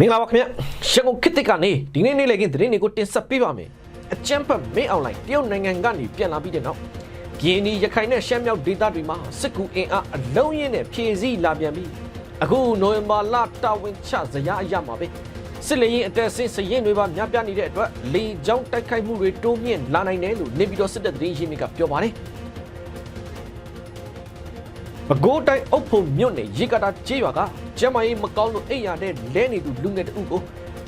မင်္ဂလာပါခင်ဗျရှန်ကုန်ခေတ်သစ်ကနေဒီနေ့နေ့လည်ခင်းသတင်းတွေကိုတင်ဆက်ပေးပါမယ်အကြမ်းဖက်မင်းအွန်လိုင်းတရုတ်နိုင်ငံကနေပြန်လာပြီးတဲ့နောက်ဂီနီရခိုင်နဲ့ရှမ်းမြောက်ဒေသတွေမှာစစ်ကူအင်အားအလုံးရင်းနဲ့ဖြည့်ဆည်းလာပြန်ပြီးအခုနိုဝင်ဘာလတာဝန်ချဇယားအရမှာပဲစစ်လေရင်အတက်ဆင်းစရင်တွေပါများပြားနေတဲ့အတွက်လေကြောင်းတိုက်ခိုက်မှုတွေတိုးမြင့်လာနိုင်တယ်လို့နေပြည်တော်စစ်တပ်သတင်းရင်းမြစ်ကပြောပါတယ် ပဲခူးတိုင်းအုပ်ဖို့မြို့နယ်ရေကတာကျေးရွာကကျမကြီးမကောင်းလို့အိမ်ရတဲ့လဲနေသူလူငယ်တအုပ်ကို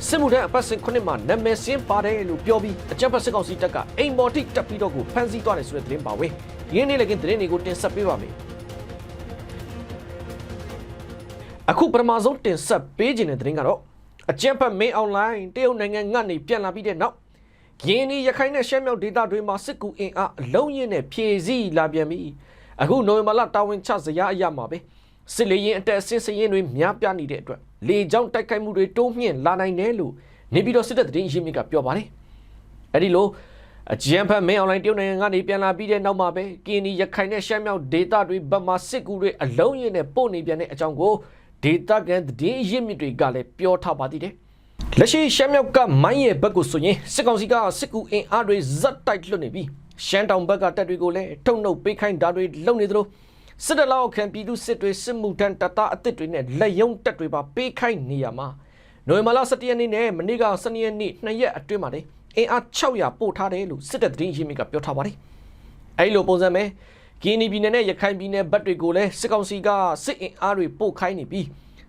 စစ်မှုထမ်းအပတ်စဉ်ခုနှစ်မှာနာမည်စင်းပါတယ်လို့ပြောပြီးအကြမ်းဖက်စစ်ကောင်စီတပ်ကအိမ်ပေါ်ထိတက်ပြီးတော့ကိုဖမ်းဆီးသွားတယ်ဆိုတဲ့သတင်းပါဝဲဒီနေ့လည်းကသတင်းတွေကိုတင်ဆက်ပေးပါမယ်အခုပထမဆုံးတင်ဆက်ပေးခြင်းတဲ့သတင်းကတော့အကြမ်းဖက်မင်းအွန်လိုင်းတရုတ်နိုင်ငံကနေပြန်လာပြီးတဲ့နောက်ရင်းဒီရခိုင်နဲ့ရှမ်းမြောက်ဒေသတွေမှာစစ်ကူအင်အားအလုံးရင်းနဲ့ဖြည့်ဆည်းလာပြန်ပြီး အခုနိုဝင်ဘာလတာဝန်ချစရာအရမှာပဲစစ်လေရင်အတက်အဆင်းစရင်တွေများပြားနေတဲ့အတွက်လေကြောင်းတိုက်ခိုက်မှုတွေတိုးမြင့်လာနိုင်တယ်လို့နေပြည်တော်စစ်တပ်သတင်းရင်းမြစ်ကပြောပါတယ်။အဲဒီလိုအကြံဖတ်မင်းအွန်လိုင်းတရုတ်နိုင်ငံကနေပြန်လာပြီးတဲ့နောက်မှာပဲကင်းဒီရခိုင်နဲ့ရှမ်းမြောက်ဒေသတွေဘက်မှစစ်ကူတွေအလုံးရင်းနဲ့ပို့နေပြန်တဲ့အကြောင်းကိုဒေသခံသတင်းရင်းမြစ်တွေကလည်းပြောထားပါသေးတယ်။လက်ရှိရှမ်းမြောက်ကမိုင်းရဲ့ဘက်ကိုဆိုရင်စစ်ကောင်စီကစစ်ကူအင်အားတွေဇက်တိုက်လွတ်နေပြီး ရှမ်းတောင်ဘက်ကတပ်တွေကိုလည်းထုံနှုတ်ပေးခိုင်းတာတွေလုပ်နေသလိုစစ်တပ်လောက်ခံပြည်သူစစ်တွေစစ်မှုထမ်းတပ်သားအသစ်တွေနဲ့လက်ယုံတပ်တွေပါပေးခိုင်းနေရမှာနိုဝင်ဘာလ17ရက်နေ့နဲ့မနေ့က12ရက်နေ့နှစ်ရက်အတွင်းမှာလည်းအင်အား600ပို့ထားတယ်လို့စစ်တပ်သတင်းရင်းမြစ်ကပြောထားပါတယ်အဲ့လိုပုံစံပဲကင်းနီပြည်နယ်နဲ့ရခိုင်ပြည်နယ်ဘက်တွေကိုလည်းစစ်ကောင်စီကစစ်အင်အားတွေပို့ခိုင်းနေပြီး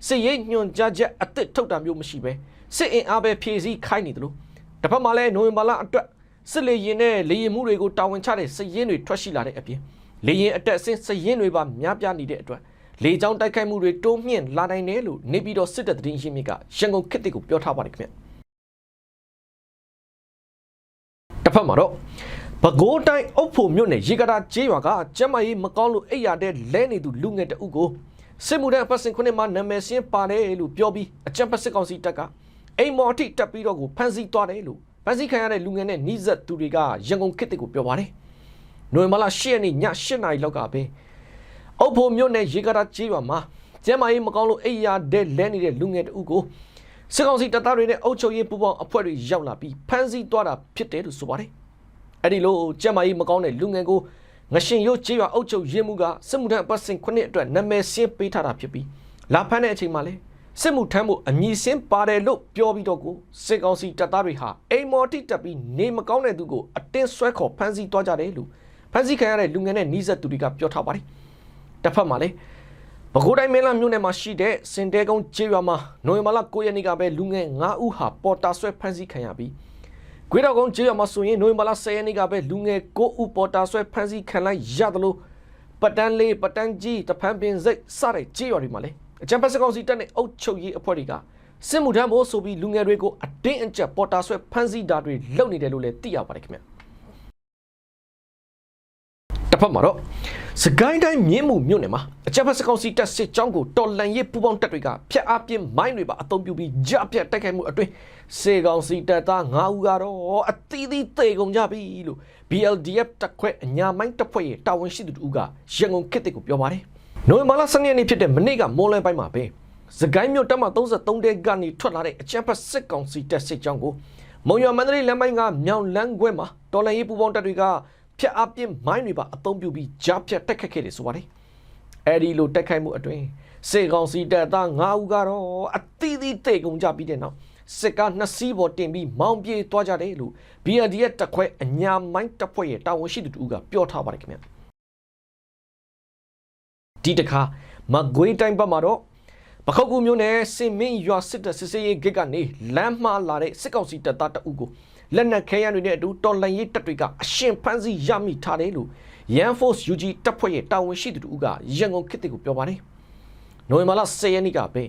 စစ်ရေးညွှန်ကြားချက်အသစ်ထုတ်တာမျိုးမရှိပဲစစ်အင်အားပဲဖြည့်ဆည်းခိုင်းနေတယ်လို့တစ်ဖက်မှာလည်းနိုဝင်ဘာလအတွက် စစ်လေရင်နဲ့လေရင်မှုတွေကိုတာဝန်ချတဲ့စရင်တွေထွက်ရှိလာတဲ့အပြင်လေရင်အတက်အဆင်းစရင်တွေပါများပြားနေတဲ့အတွက်လေကြောင်းတိုက်ခိုက်မှုတွေတိုးမြင့်လာနိုင်တယ်လို့နေပြည်တော်စစ်တပ်သတင်းရင်းမြစ်ကရန်ကုန်ခေတ်တစ်ကိုပြောထားပါတယ်ခင်ဗျတစ်ဖက်မှာတော့ပဲခူးတိုင်းအုပ်ဖို့မြို့နယ်ရေကတာကျေးရွာကကျမ်းမကြီးမကောင်းလို့အိယာတဲ့လဲနေသူလူငယ်တအုပ်ကိုစစ်မှုထမ်းအပတ်စဉ်ခုနှစ်မှာနာမည်စင်းပါတယ်လို့ပြောပြီးအကြံဖက်စစ်ကောင်စီတပ်ကအိမ်မော်အထိတက်ပြီးတော့ကိုဖမ်းဆီးသွားတယ်လို့ ဖမ်းဆီးခံရတဲ့လူငယ်နဲ့နှိစက်သူတွေကရန်ကုန်ခေတ်တစ်ကိုပြောပါတယ်နိုဝင်ဘာလ10ရက်နေ့ည8နာရီလောက်ကပဲအုပ်ဖို့မြို့နယ်ရေကတာကျေးရွာမှာကျမ်းမကြီးမကောင်းလို့အိယာတဲ့လဲနေတဲ့လူငယ်တအုပ်ကိုစစ်ကောင်စီတပ်သားတွေနဲ့အုပ်ချုပ်ရေးပူးပေါင်းအဖွဲ့တွေရောက်လာပြီးဖမ်းဆီးသွားတာဖြစ်တယ်လို့ဆိုပါတယ်အဲ့ဒီလိုကျက်မကြီးမကောင်းတဲ့လူငယ်ကိုငရှင်ရုပ်ကျေးရွာအုပ်ချုပ်ရေးမှုကစစ်မှုထမ်းအပတ်စဉ်ခုနှစ်အတွက်နာမည်စင်းပေးထားတာဖြစ်ပြီးလာဖမ်းတဲ့အချိန်မှာလဲ စစ်မှုထမ်းမှုအမည်စင်းပါတယ်လို့ပြောပြီးတော့ကိုစစ်ကောင်စီတပ်သားတွေဟာအိမ်မော်တိတက်ပြီးနေမကောင်းတဲ့သူကိုအတင်းဆွဲခေါ်ဖမ်းဆီးသွားကြတယ်လို့ဖမ်းဆီးခံရတဲ့လူငယ်နဲ့နှီးဆက်သူတွေကပြောထားပါတယ်တစ်ဖက်မှာလဲပဲခူးတိုင်းမင်းလာမြို့နယ်မှာရှိတဲ့စင်တဲကုန်းကျေးရွာမှာနိုဝင်ဘာလ9ရက်နေ့ကပဲလူငယ်9ဦးဟာပေါ်တာဆွဲဖမ်းဆီးခံရပြီးကွေးတော်ကုန်းကျေးရွာမှာဆိုရင်နိုဝင်ဘာလ10ရက်နေ့ကပဲလူငယ်9ဦးပေါ်တာဆွဲဖမ်းဆီးခံလိုက်ရတယ်လို့ပတန်းလေးပတန်းကြီးတဖန်ပင်စိတ်စတဲ့ကျေးရွာတွေမှာလေ အကြံဖက်စကောင်စီတပ်နဲ့အုပ်ချုပ်ရေးအဖွဲ့တွေကစစ်မှုထမ်းဖို့ဆိုပြီးလူငယ်တွေကိုအတင်းအကျပ်ပေါ်တာဆွဲဖမ်းဆီးတာတွေလုပ်နေတယ်လို့လည်းသိရပါတယ်ခင်ဗျတစ်ဖက်မှာတော့စကိုင်းတိုင်းမြင်းမှုမြို့နယ်မှာအကြမ်းဖက်စကောင်စီတပ်စစ်ကြောင်းကိုတော်လန်ရေးပူးပေါင်းတပ်တွေကဖျက်အပြင်းမိုင်းတွေပါအသုံးပြုပြီးကြားပြတ်တိုက်ခိုက်မှုအတွင်းစေကောင်စီတပ်သား9ဦးကတော့အသီးသီးသေကုန်ကြပြီလို့ BLDF တပ်ခွဲအညာမိုင်းတပ်ဖွဲ့ရဲ့တာဝန်ရှိသူတို့ကရန်ကုန်ခေတ်တစ်ကိုပြောပါတယ်။ နိုဝင်ဘာလ12ရက်နေ့ဖြစ်တဲ့မနေ့ကမိုးလင်းပိုင်းမှာပဲစကိုင်းမြို့တပ်မ33တဲကနေထွက်လာတဲ့အကြမ်းဖက်စစ်ကောင်စီတပ်စစ်ကြောင်းကိုမုံရွာမန္တလေးလမ်းပိုင်းကမြောင်လန်းခွဲမှာတော်လန်ရေးပူးပေါင်းတပ်တွေကဖျက်အပြင်းမိုင်းတွေပါအသုံးပြုပြီးကြားဖြတ်တိုက်ခတ်ခဲ့တယ်ဆိုပါတယ်။အဲဒီလိုတိုက်ခိုက်မှုအတွင်းစေကောင်စီတပ်သား9ဦးကတော့အသီးသီးတေကုန်ကြပြီးတဲ့နောက်စစ်ကားနှစ်စီးပေါ်တင်ပြီးမောင်းပြေးသွားကြတယ်လို့ BND ရဲ့တပ်ခွဲအညာမိုင်းတပ်ဖွဲ့ရဲ့တာဝန်ရှိသူတို့ကပြောထားပါတယ်ခင်ဗျ။ ဒီတခါမကွေးတိုင်းဘက်မှာတော့ပခုတ်ကူမျိုးနဲ့စင်မင်းရွာစစ်တပ်စစ်စေးရေးဂစ်ကနေလမ်းမှားလာတဲ့စစ်ကောင်စီတပ်သားတအုပ်ကိုလက်နက်ခဲယမ်းတွေနဲ့အတူတော်လှန်ရေးတပ်တွေကအရှင်ဖမ်းဆီးရမိထားတယ်လို့ Yan Force UG တပ်ဖွဲ့ရဲ့တာဝန်ရှိသူတို့ကရန်ကုန်ခေတ်တစ်ကိုပြောပါတယ်။နိုဝင်ဘာလ10ရက်နေ့ကပဲ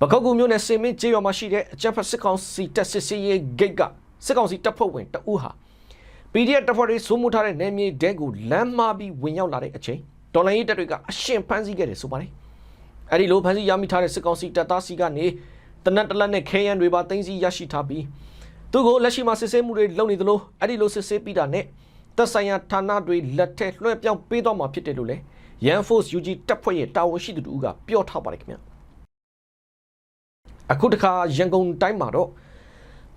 ပခုတ်ကူမျိုးနဲ့စင်မင်းကျေးရွာမှာရှိတဲ့အကြမ်းဖက်စစ်ကောင်စီတပ်စစ်စေးရေးဂစ်ကစစ်ကောင်စီတပ်ဖွဲ့ဝင်တအုပ်ဟာ PDF တပ်ဖွဲ့တွေစိုးမိုးထားတဲ့နယ်မြေဒဲကိုလမ်းမာပြီးဝင်ရောက်လာတဲ့အချိန် တော်လိုင်းရေးတပ်တွေကအရှင်ဖမ်းဆီးခဲ့တယ်ဆိုပါတယ်။အဲဒီလိုဖမ်းဆီးရမိထားတဲ့စစ်ကောင်စီတပ်သားစီကနေတနက်တလက်နဲ့ခဲယမ်းတွေပါတင်စီရရှိထားပြီးသူကိုလက်ရှိမှာစစ်ဆေးမှုတွေလုပ်နေသလိုအဲဒီလိုစစ်ဆေးပြီးတာနဲ့သက်ဆိုင်ရာဌာနတွေလက်ထက်လွှဲပြောင်းပေးတော့မှာဖြစ်တယ်လို့လည်း Yan Force UG တပ်ဖွဲ့ရဲ့တာဝန်ရှိသူတို့ကပြောထားပါတယ်ခင်ဗျအခုတခါရန်ကုန်တိုင်းမှာတော့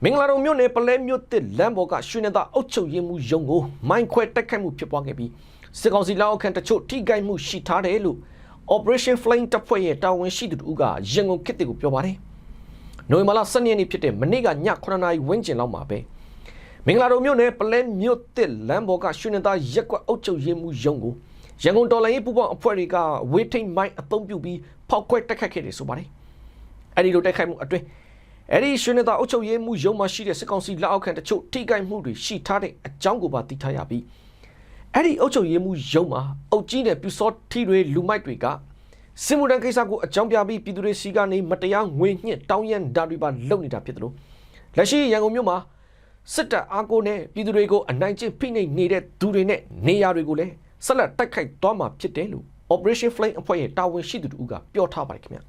မင်္ဂလာတုံမြို့နယ်ပလဲမြို့တစ်လမ်းပေါ်ကရွှေနသာအုပ်ချုပ်ရေးမှုရုံးကိုမိုင်းခွဲတိုက်ခိုက်မှုဖြစ်ပွားခဲ့ပြီး စစ်ကောင်စီလက်အောက်ခံတချို့ထိခိုက်မှုရှိထားတယ်လို့ Operation Flame တပ်ဖွဲ့ရဲ့တာဝန်ရှိသူတို့ကရန်ကုန်ခေတ်တွေကိုပြောပါတယ်။နိုဝင်ဘာလ12ရက်နေ့ဖြစ်တဲ့မနေ့ကည9နာရီဝန်းကျင်လောက်မှာပဲမင်္ဂလာတုံမြို့နယ်ပလဲမြို့တစ်လမ်းပေါ်ကရွှေနသာရက်ကွက်အုပ်ချုပ်ရေးမှုရုံးကိုရန်ကုန်တော်လိုင်းရေးပူပေါင်းအဖွဲ့တွေကဝေးထိန်မိုင်းအုံပြုပြီးဖောက်ခွဲတိုက်ခိုက်ခဲ့တယ်ဆိုပါတယ်။အဲဒီလိုတိုက်ခိုက်မှုအတွင်းအဲ့ဒီရွှေနေတာအုပ်ချုပ်ရေးမှုရုံးမှာရှိတဲ့စစ်ကောင်စီလက်အောက်ခံတချို့ထိခိုက်မှုတွေရှိထားတဲ့အကြောင်းကိုပါသိထားရပြီး အဲ့ဒီအုပ်ချုပ်ရေးမှုရုံးမှာအုပ်ကြီးတဲ့ပြူစောထီတွေလူမိုက်တွေကစင်မူတန်ကိစ္စကိုအကြောင်းပြပြီးပြည်သူတွေစီကနေမတရားငွေညှစ်တောင်းရန်ဓာတ်တွေပါလုပ်နေတာဖြစ်တယ်လို့လက်ရှိရန်ကုန်မြို့မှာစစ်တပ်အားကိုနဲ့ပြည်သူတွေကိုအနိုင်ကျင့်ဖိနှိပ်နေတဲ့သူတွေနဲ့နေရာတွေကိုလည်းဆက်လက်တိုက်ခိုက်သွားမှာဖြစ်တယ်လို့ Operation Flame အဖွဲ့ရဲ့တာဝန်ရှိသူတို့ကပြောထားပါတယ်ခင်ဗျာ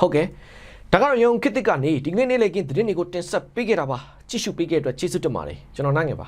ဟုတ်ကဲ့ဒါကတော့ရုံခစ်တစ်ကနေဒီကနေ့နေ့လေကင်းသတင်းတွေကိုတင်ဆက်ပေးခဲ့တာပါကြည့်ရှုပေးခဲ့တဲ့အတွက်ကျေးဇူးတင်ပါတယ်ကျွန်တော်နိုင်ငယ်ပါ